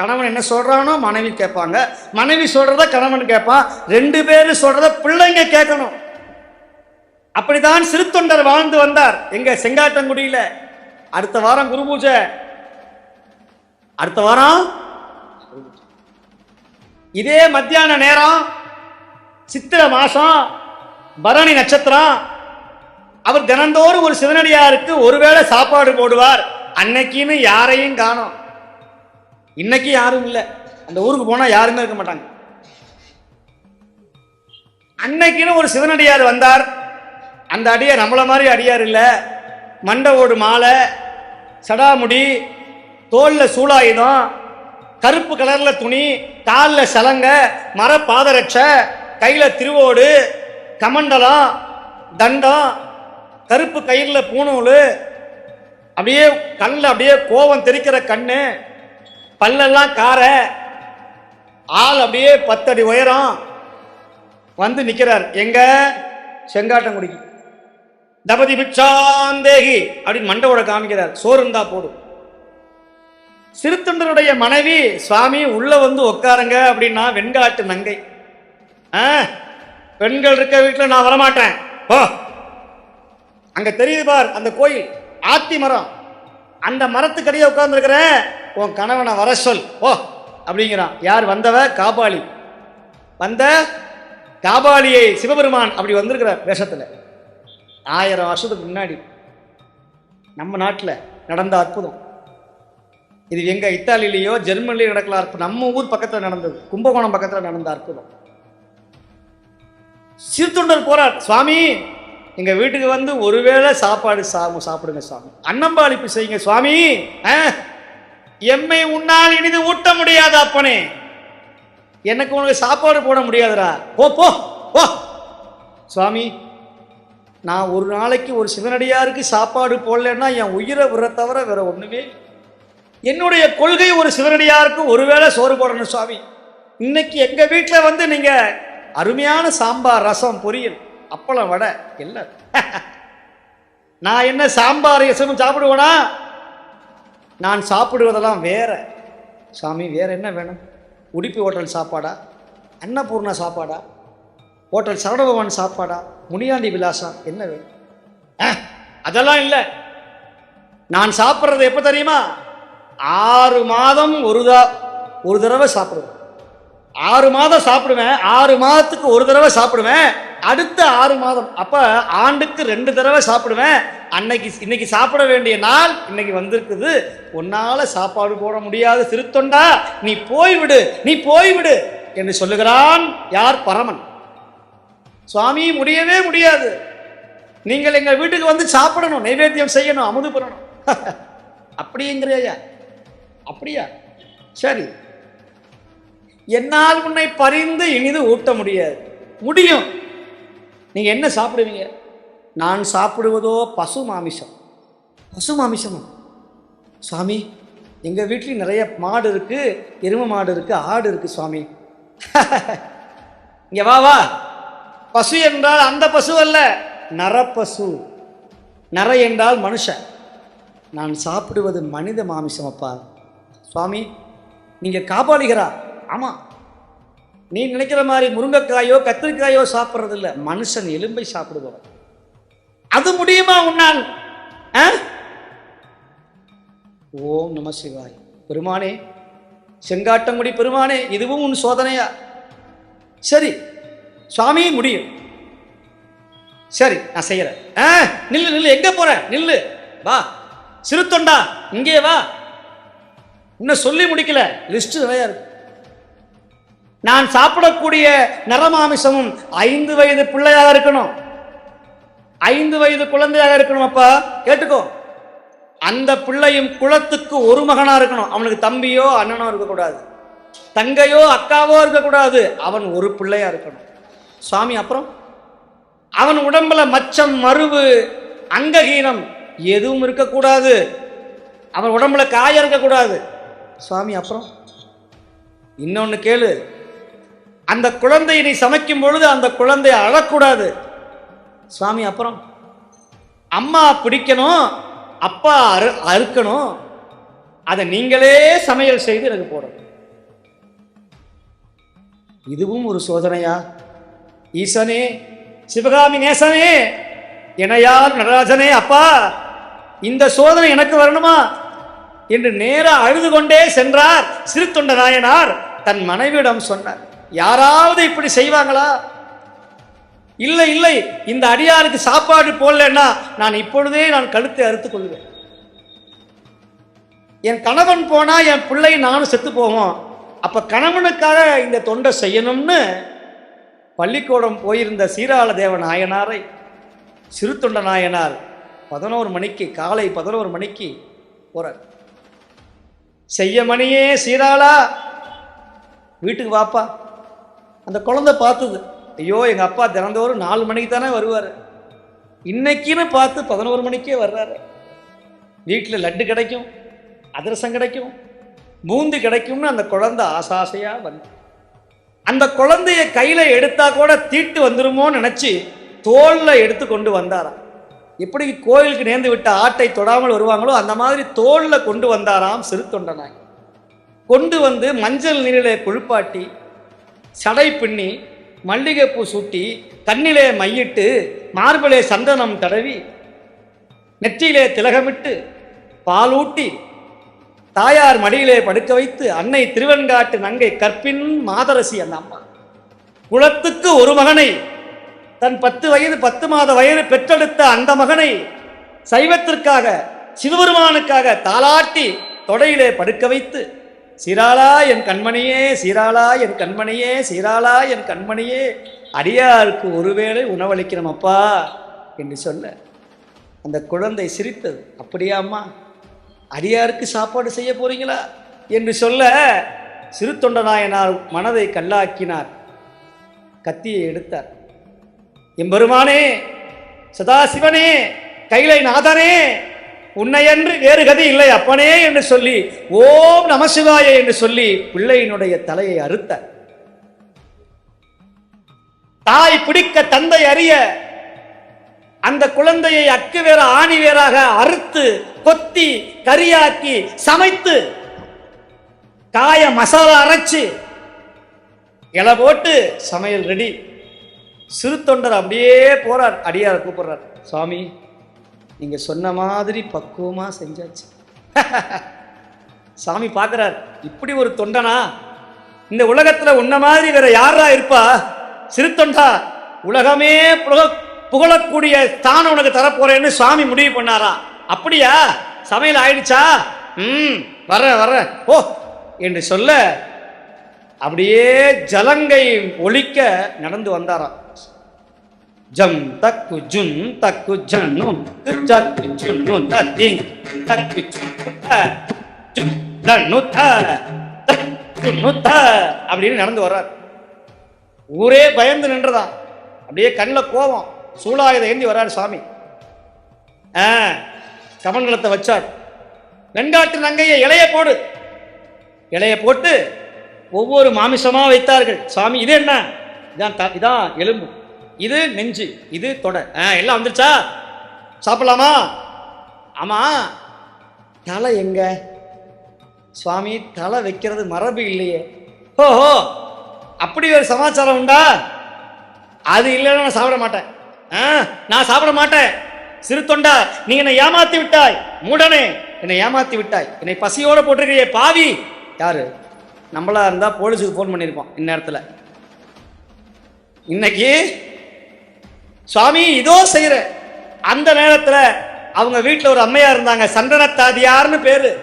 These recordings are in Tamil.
கணவன் என்ன சொல்கிறானோ மனைவி கேட்பாங்க. மனைவி சொல்கிறத கணவன் கேட்பான் ரெண்டு பேரும் சொல்கிறத பிள்ளைங்க கேட்கணும். அப்படிதான் சிறுத்தொண்டர் வாழ்ந்து வந்தார். எங்க செங்காட்டங்குடியில். அடுத்த வாரம் குரு பூஜை. அடுத்த வாரம் இதே மத்தியான நேரம் சித்திரை மாசம் பரணி நட்சத்திரம். அவர் தினந்தோறும் ஒரு சிவனடியாருக்கு ஒருவேளை சாப்பாடு போடுவார். அன்னைக்குன்னு யாரையும் காணும். இன்னைக்கு யாரும் இல்லை. அந்த ஊருக்கு போனா யாருமே இருக்க மாட்டாங்க. அன்னைக்குன்னு ஒரு சிவனடியார் வந்தார். அந்த அடியார் நம்மள மாதிரி அடியார் இல்லை. மண்டை ஓடு மாலை சடாமுடி தோல்ல சூளாயுதம் கருப்பு கலர்ல துணி காலில் சலங்க மர பாதரட்சை கையில திருவோடு கமண்டலம் தண்டம் கருப்பு கயிறில் பூணூல் அப்படியே கண்ணில் அப்படியே கோவம் தெரிக்கிற கண்ணு பல்லெல்லாம் கார ஆள் அப்படியே பத்தடி உயரம் வந்து நிக்கிறார். எங்க? செங்காட்டங்குடிக்கு. தபதி பிச்சாந்தேகி அப்படின்னு மண்டவோட காமிக்கிறார். சோறு இருந்தா போடும் சிறுத்தொண்டருடைய மனைவி சுவாமி உள்ள வந்து உட்காருங்க அப்படின்னா வெண்காட்டு நங்கை. ஆ, பெண்கள் இருக்க வீட்டில் நான் வரமாட்டேன். போ. அங்க தெரியுது பார் அந்த கோயில். ஆத்தி மரம். அந்த மரத்துக்கடியே உட்கார்ந்துருக்கிறேன். உன் கணவனை வர சொல். ஓ அப்படிங்கிறான். யார் வந்தவ? காபாலி. வந்த காபாலியை சிவபெருமான் அப்படி வந்திருக்கிறார் வேஷத்தில். ஆயிரம் வருஷத்துக்கு முன்னாடி நம்ம நாட்டில் நடந்த அற்புதம். இது எங்கள் இத்தாலியிலேயோ ஜெர்மனிலேயோ நடக்கலாம் அற்புதம். நம்ம ஊர் பக்கத்தில் நடந்தது. கும்பகோணம் பக்கத்தில் நடந்த அற்புதம். சிறுத்தொண்டர் போறார். சுவாமி எங்கள் வீட்டுக்கு வந்து ஒருவேளை சாப்பாடு சாமு சாப்பிடுங்க சுவாமி. அன்னம்பாளிப்பு செய்யுங்க சுவாமி. ஆ, எம்மை உன்னால் இனிது ஊட்ட முடியாது அப்பனே. எனக்கு உனக்கு சாப்பாடு போட முடியாதுடா. போ போ ஓ சுவாமி நான் ஒரு நாளைக்கு ஒரு சிவனடியாருக்கு சாப்பாடு போடலன்னா என் உயிரை விட தவிர வேற ஒண்ணுமே என்னுடைய கொள்கை ஒரு சிவனடியாருக்கு ஒருவேளை சோறு போடணும் சுவாமி. இன்னைக்கு எங்க வீட்டில் வந்து நீங்க அருமையான சாம்பார் ரசம் பொரியல் அப்பளம் வடை எல்லாம் நான் என்ன சாம்பார் ரசமும் சாப்பிடுவேனா? நான் சாப்பிடுவதெல்லாம் வேற. சாமி வேறு என்ன வேணும்? உடுப்பி ஹோட்டல் சாப்பாடா? அன்னபூர்ணா சாப்பாடா? ஹோட்டல் சரவணபவன் சாப்பாடா? முனியாண்டி விலாசா? என்ன வேணும்? அதெல்லாம் இல்லை. நான் சாப்பிட்றது எப்போ தெரியுமா? ஆறு மாதம் ஒரு தா ஒரு தடவை சாப்பிடுவேன். ஆறு மாதம் சாப்பிடுவேன். ஆறு மாதத்துக்கு ஒரு தடவை சாப்பிடுவேன். அடுத்த ஆறு மாதம் அப்போ ஆண்டுக்கு ரெண்டு தடவை சாப்பிடுவேன். அன்னைக்கு இன்னைக்கு சாப்பிட வேண்டிய நாள் இன்னைக்கு வந்திருக்குது. உன்னால சாப்பாடு போட முடியாது திருத்தொண்டா நீ போய்விடு நீ போய்விடு என்று சொல்லுகிறான் யார்? பரமன். சுவாமி முடியவே முடியாது. நீங்கள் எங்கள் வீட்டுக்கு வந்து சாப்பிடணும் நைவேத்தியம் செய்யணும் அமுது பண்ணணும் அப்படிங்கிறியா? அப்படியா? சரி. என்னால் உன்னை பறிந்து இனிது ஊட்ட முடியாது. முடியும். நீங்க என்ன சாப்பிடுவீங்க? நான் சாப்பிடுவதோ பசு மாமிசம். பசு மாமிசமா? சுவாமி எங்கள் வீட்லேயும் நிறைய மாடு இருக்குது எருமை மாடு இருக்குது ஆடு இருக்குது சுவாமி. இங்கே வா வா. பசு என்றால் அந்த பசு அல்ல நரப்பசு. நர என்றால் மனுஷன். நான் சாப்பிடுவது மனித மாமிசம் அப்பா. சுவாமி நீங்கள் காப்பாளிகிறா ஆமாம் நீ நினைக்கிற மாதிரி முருங்கைக்காயோ கத்திரிக்காயோ சாப்பிட்றதில்ல. மனுஷன் எலும்பை சாப்பிடுபவன். அது முடியுமா உன்னால்? ஆ? ஓம் நம சிவாய். பெருமானே செங்காட்டங்குடி பெருமானே இதுவும் உன் சோதனையா? சரி சுவாமி முடியும். சரி நான் செய்யறேன். ஆ, நில்லு நில்லு எங்க போற? நில்லு. வா. சிறுத்தொண்டா இங்கே வா. இன்னும் சொல்லி முடிக்கல. லிஸ்ட் நிறையா இருக்கு. நான் சாப்பிடக்கூடிய நரமாமிசமும் ஐந்து வயது பிள்ளையாக இருக்கணும். ஐந்து வயது குழந்தையாக இருக்கணும் அப்பா. கேட்டுக்கோ. அந்த பிள்ளையும் குலத்துக்கு ஒரு மகனா இருக்கணும். அவனுக்கு தம்பியோ அண்ணனோ இருக்கக்கூடாது. தங்கையோ அக்காவோ இருக்கக்கூடாது. அவன் ஒரு பிள்ளையா இருக்கணும். சுவாமி அப்புறம்? அவன் உடம்புல மச்சம் மருவு அங்ககீனம் எதுவும் இருக்கக்கூடாது. அவன் உடம்புல காயம் இருக்கக்கூடாது. சுவாமி அப்புறம்? இன்னொன்று கேளு. அந்த குழந்தையை நீ சமைக்கும் பொழுது அந்த குழந்தையை அழக்கூடாது. சுவாமி அப்புறம் அம்மா பிடிக்கணும் அப்பா அறு அறுக்கணும் அதை நீங்களே சமையல் செய்து எனக்கு போடணும் இதுவும் ஒரு சோதனையா? ஈசனே சிவகாமி நேசனே இணையார் நடராஜனே அப்பா இந்த சோதனை எனக்கு வரணுமா? என்று நேராக அழுது கொண்டே சென்றார் சிறு தொண்ட நாயனார் தன் மனைவியிடம் சொன்னார் யாராவது இப்படி செய்வாங்களா? இல்லை இல்லை இந்த அடியாருக்கு சாப்பாடு போடலன்னா நான் இப்பொழுதே நான் கழுத்தை அறுத்து கொள்வேன். என் கணவன் போனா என் பிள்ளை நானும் செத்து போவோம். அப்ப கணவனுக்காக இந்த தொண்டை செய்யணும்னு பள்ளிக்கூடம் போயிருந்த சீராள தேவ நாயனாரை சிறு தொண்ட நாயனார் பதினோரு மணிக்கு காலை பதினோரு மணிக்கு போறார் செய்ய மணியே சீராளா வீட்டுக்கு வாப்பா. அந்த குழந்தை பார்த்தது. ஐயோ எங்கள் அப்பா தினந்தோறும் நாலு மணிக்கு தானே வருவார். இன்னைக்குன்னு பார்த்து பதினோரு மணிக்கே வர்றாரு. வீட்டில் லட்டு கிடைக்கும் அதிரசம் கிடைக்கும் பூந்தி கிடைக்கும்னு அந்த குழந்தை ஆசாசையாக வந்து அந்த குழந்தைய கையில் எடுத்தா கூட தீட்டு வந்துருமோன்னு நினச்சி தோளில் எடுத்து கொண்டு வந்தாராம். எப்படி கோயிலுக்கு நேர்ந்து விட்ட ஆட்டை தொடாமல் வருவாங்களோ அந்த மாதிரி தோளில் கொண்டு வந்தாராம் சிறு தொண்டனாய். கொண்டு வந்து மஞ்சள் நீரில் குளிப்பாட்டி சடை பின்னி மல்லிகைப்பூ சூட்டி கண்ணிலே மையிட்டு மார்பிலே சந்தனம் தடவி நெற்றியிலே திலகமிட்டு பாலூட்டி தாயார் மடியிலே படுக்க வைத்து அன்னை திருவெண்காட்டு நங்கை கற்பின் மாதரசி அந்த அம்மா. குலத்துக்கு ஒரு மகனை தன் பத்து வயது பத்து மாத வயது பெற்றெடுத்த அந்த மகனை சைவத்திற்காக சிவபெருமானுக்காக தாளாட்டி தொடையிலே படுக்க வைத்து சீராளா என் கண்மணியே சீராளா என் கண்மணியே சீராளா என் கண்மணியே. அடியாருக்கு ஒருவேளை உணவளிக்கிறோம் அப்பா என்று சொல்ல அந்த குழந்தை சிரித்தது. அப்படியாம்மா அடியாருக்கு சாப்பாடு செய்ய போறீங்களா? என்று சொல்ல சிறு தொண்டநாயனார் மனதை கல்லாக்கினார். கத்தியை எடுத்தார். எம்பெருமானே சதாசிவனே கைலை நாதனே உன்னையன்று வேறு கதை இல்லை அப்பனே என்று சொல்லி ஓம் நமசிவாய என்று சொல்லி பிள்ளையினுடைய தலையை அறுத்த. தாய் பிடிக்க தந்தை அறிய அந்த குழந்தையை அக்கு வேற ஆணி வேறாக அறுத்து கொத்தி கரியாக்கி சமைத்து காய மசாலா அரைச்சு இலை போட்டு சமையல் ரெடி சிறு தொண்டர் அப்படியே போறார் அடியார் கூப்பிடுறார். சுவாமி நீங்கள் சொன்ன மாதிரி பக்குவமாக செஞ்சாச்சு. சாமி பார்க்குறார் இப்படி ஒரு தொண்டனா? இந்த உலகத்தில் உன்ன மாதிரி வேற யாரா இருப்பா? சிறு தொண்டா உலகமே புகழ புகழக்கூடிய ஸ்தானம் உனக்கு தரப்போறேன்னு சுவாமி முடிவு பண்ணாரா? அப்படியா? சமையல் ஆயிடுச்சா? ம் வர்ற வர்றேன். ஓ என்று சொல்ல அப்படியே ஜலங்கை ஒழிக்க நடந்து வந்தாராம். ஜம் தக்கு ஜுன் தக்கு ஜன்னு தக்கு ஜுன்னு தத்திங் தக்கு ஜுன்னு த ஜுன்னு த அப்படின்னு நடந்து வர்றார். ஊரே பயந்து நின்றதா? அப்படியே கண்ணில் கோவம் சூழாயுத ஏந்தி வர்றார் சுவாமி. ஆ கமண்டலத்தை வச்சார். வெண்காட்டு நங்கையை இலைய போடு. இலைய போட்டு ஒவ்வொரு மாமிசமாக வைத்தார்கள். சுவாமி இது என்ன? இதான் த- இதான் எலும்பு. இது நெஞ்சு இது தொடை. எல்லாம் வந்துருச்சா? சாப்பிடலாமா? ஆமா. தலை எங்க? சுவாமி தலை வைக்கிறது மரபு இல்லையே. ஓஹோ அப்படி ஒரு சமாச்சாரம் உண்டா? அது இல்லைன்னா நான் சாப்பிட மாட்டேன். ஆ, நான் சாப்பிட மாட்டேன். சிறு தொண்டா நீ என்னை ஏமாத்தி விட்டாய். மூடனே என்னை ஏமாத்தி விட்டாய். என்னை பசியோட போட்டிருக்கிறியே பாவி. யாரு? நம்மளா இருந்தா போலீஸுக்கு ஃபோன் பண்ணியிருப்போம் இந்நேரத்தில். இன்னைக்கு சுவாமி இதோ செய்யற. அந்த நேரத்தில் அவங்க வீட்டில் ஒரு அம்மையா இருந்தாங்க. சந்தனத்தாதியார்னு பேரு.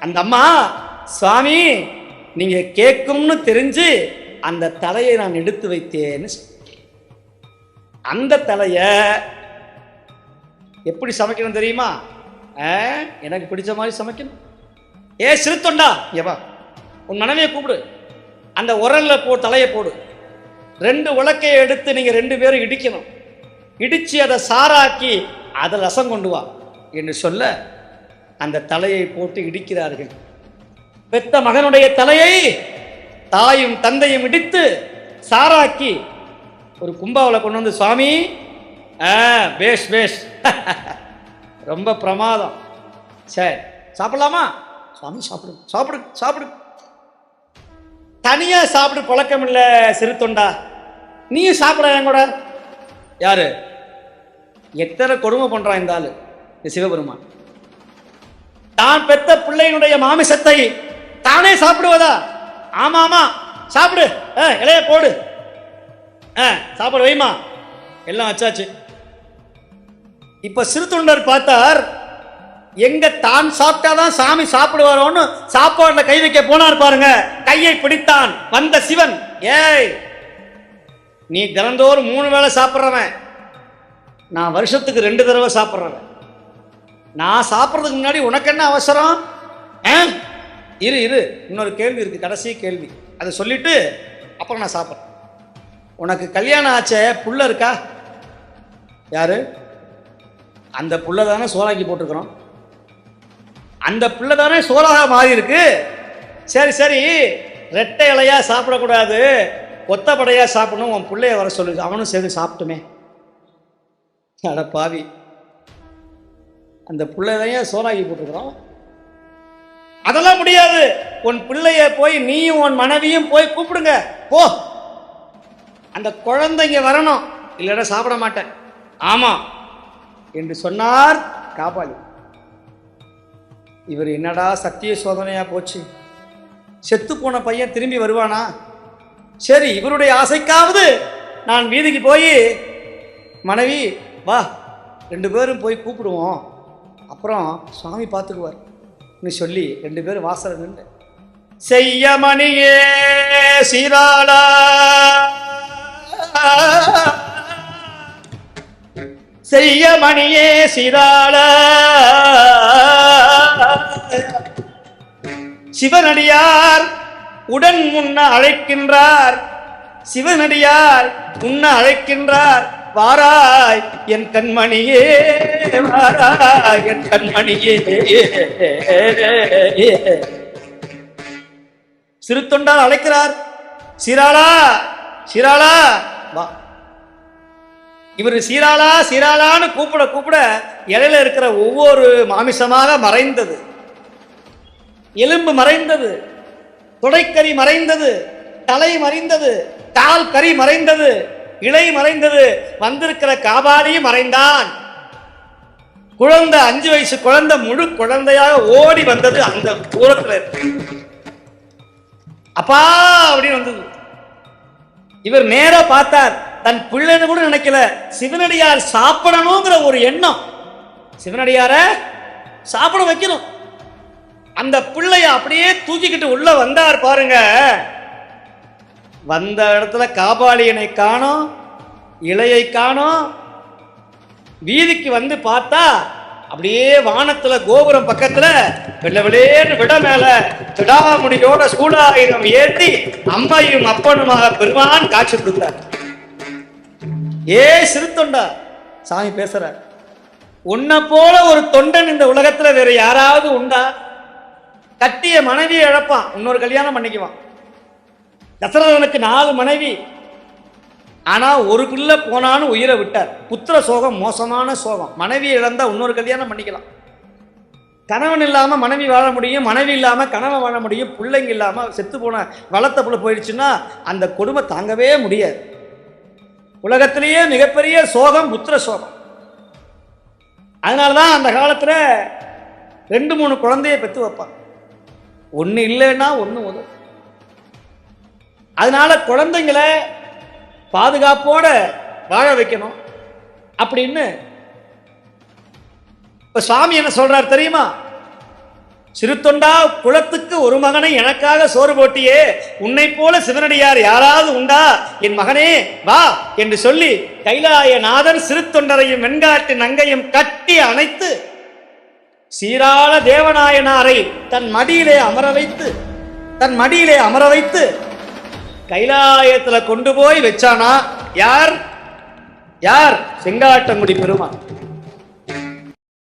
அந்த அம்மா சுவாமி நீங்க கேட்கும்னு தெரிஞ்சு அந்த தலையை நான் எடுத்து வைத்தேன்னு அந்த தலைய எப்படி சமைக்கணும் தெரியுமா? ஆ, எனக்கு பிடிச்ச மாதிரி சமைக்கணும். ஏ சிறுத்தொண்டா ஏவா உன் மனைவியை கூப்பிடு. அந்த உரல்ல போ தலையை போடு. ரெண்டு உலக்கையை எடுத்து நீங்க ரெண்டு பேரும் இடிக்கணும். இடிச்சு அதை சாராக்கி அதை ரசம் கொண்டு வா என்று சொல்ல அந்த தலையை போட்டு இடிக்கிறார்கள். பெத்த மகனுடைய தலையை தாயும் தந்தையும் இடித்து சாராக்கி ஒரு கும்பாவில் கொண்டு வந்து சுவாமி ஆ பேஷ் பேஷ் ரொம்ப பிரமாதம். சரி சாப்பிடலாமா? சாமி சாப்பிடு சாப்பிடு சாப்பிடு. தனியா சாப்பிடு பழக்கம் இல்ல சிறு தொண்டா. நீயும் சாப்பிட என் கூட. யாரு? எத்தனை கொடுமை பண்றான் இந்த ஆளு? இந்த சிவபெருமான். தான் பெத்த பிள்ளையினுடைய மாமிசத்தை தானே சாப்பிடுவதா? ஆமா ஆமா. சாப்பிடு. ஆ, இலைய போடு. ஆ சாப்பாடு வைமா. எல்லாம் வச்சாச்சு. இப்ப சிறு தொண்டர் பார்த்தார் எங்க தான் சாப்பிட்டாதான் சாமி சாப்பிடுவாரோன்னு சாப்பாடுல கை வைக்க போனார் பாருங்க. கையை பிடித்தான். வந்த சிவன் ஏய் நீ தினந்தோறும் மூணு வேளை சாப்பிட்றவன். நான் வருஷத்துக்கு ரெண்டு தடவை சாப்பிட்றவன். நான் சாப்பிட்றதுக்கு முன்னாடி உனக்கு என்ன அவசரம்? ஆ? இரு இரு. இன்னொரு கேள்வி இருக்கு. கடைசி கேள்வி. அதை சொல்லிட்டு அப்புறம் நான் சாப்பிட்றேன். உனக்கு கல்யாணம் ஆச்சே? புள்ள இருக்கா? யாரு? அந்த புள்ள தானே சோறாக்கி போட்டிருக்கிறோம். அந்த பிள்ளை தானே சோறாக மாறி இருக்கு சரி சரி ரெட்டை இலையா சாப்பிடக்கூடாது ஒத்தப்படையா சாப்பிடணும் உன் பிள்ளைய வர சொல்லு. அவனும் சேர்ந்து சாப்பிட்டுமே. அட பாவி. அந்த பிள்ளைய சோறாக்கி போட்டுக்கிறோம் அதெல்லாம் முடியாது. உன் பிள்ளைய போய் நீயும் உன் மனைவியும் போய் கூப்பிடுங்க. போ. அந்த குழந்தைங்க வரணும். இல்லைன்னா சாப்பிட மாட்டேன். ஆமா. என்று சொன்னார் காபாலி. இவர் என்னடா சத்திய சோதனையாக போச்சு? செத்து போன பையன் திரும்பி வருவானா? சரி இவருடைய ஆசைக்காவது நான் வீதிக்கு போய் மனைவி வா ரெண்டு பேரும் போய் கூப்பிடுவோம். அப்புறம் சுவாமி பார்த்துக்குவார் சொல்லி ரெண்டு பேரும் வாசல் நின்று செய்ய மணியே சீராளா. செய்ய மணியே சீராள. சிவனடியார் உடன் முன்ன அழைக்கின்றார். சிவனடியார் உன்ன அழைக்கின்றார். வாராய் என் கண்மணியே வாராய் என் கண்மணியே. சிறு தொண்டால் அழைக்கிறார். சீராளா சீராளா வா. இவர் சீராளா சீராளான்னு கூப்பிட கூப்பிட இலையில இருக்கிற ஒவ்வொரு மாமிசமாக மறைந்தது. எலும்பு மறைந்தது தொடைக்கறி மறைந்தது தலை மறைந்தது கால் கறி மறைந்தது இலை மறைந்தது வந்திருக்கிற காபாலியும் மறைந்தான். குழந்தை அஞ்சு வயசு குழந்தை முழு குழந்தையாக ஓடி வந்தது அந்த தூரத்தில் இருக்கு. அப்பா அப்படின்னு வந்தது. இவர் நேரா பார்த்தார். தன் பிள்ளைன்னு கூட நினைக்கல. சிவனடியார் சாப்பிடணுங்கிற ஒரு எண்ணம். சிவனடியார சாப்பிட வைக்கணும். அந்த பிள்ளைய அப்படியே தூக்கிக்கிட்டு உள்ள வந்தார் பாருங்க. வந்த இடத்துல காபாலியனை காணோம் இலையை காணோம். வீதிக்கு வந்து பார்த்தா அப்படியே வானத்துல கோபுரம் பக்கத்துல வெள்ள வெளியேன்னு விட மேல திடாமுடியோட சூடாயிரம் ஏற்றி அம்மையும் அப்பனுமாக பெருமான் காட்சி கொடுத்தார். ஏ சிறு தொண்டா சாமி பேசுற உன்னை போல ஒரு தொண்டன் இந்த உலகத்துல வேற யாராவது உண்டா? கட்டிய மனைவியை இழப்பான். இன்னொரு கல்யாணம் பண்ணிக்குவான். தசரதனுக்கு நாலு மனைவி. ஆனா ஒரு பிள்ளை போனான்னு உயிரை விட்டார். புத்திர சோகம் மோசமான சோகம். மனைவி இழந்தா இன்னொரு கல்யாணம் பண்ணிக்கலாம். கணவன் இல்லாம மனைவி வாழ முடியும் மனைவி இல்லாம கணவன் வாழ முடியும் பிள்ளைங்க இல்லாம செத்து போன வளர்த்த புள்ள போயிடுச்சுன்னா அந்த கொடுமை தாங்கவே முடியாது. உலகத்திலேயே மிகப்பெரிய சோகம் புத்திர சோகம். அதனாலதான் அந்த காலத்துல ரெண்டு மூணு குழந்தைய பெற்று வைப்பாங்க. ஒன்று இல்லைன்னா ஒன்று உதவும் அதனால குழந்தைங்களை பாதுகாப்போட வாழ வைக்கணும். அப்படின்னு இப்ப சுவாமி என்ன சொல்றார் தெரியுமா? சிறுத்தொண்டா குலத்துக்கு ஒரு மகனை எனக்காக சோறு போட்டியே உன்னை போல சிவனடியார் யாராவது உண்டா? என் மகனே வா என்று சொல்லி கைலாயநாதர் சிறு சிறுத்தொண்டரையும் வெண்காட்டு நங்கையும் கட்டி அணைத்து சீராள தேவநாயனாரை தன் மடியிலே அமர வைத்து தன் மடியிலே அமர வைத்து கைலாயத்துல கொண்டு போய் வச்சானா? யார்? யார்? செங்காட்டங்குடி பெருமான்.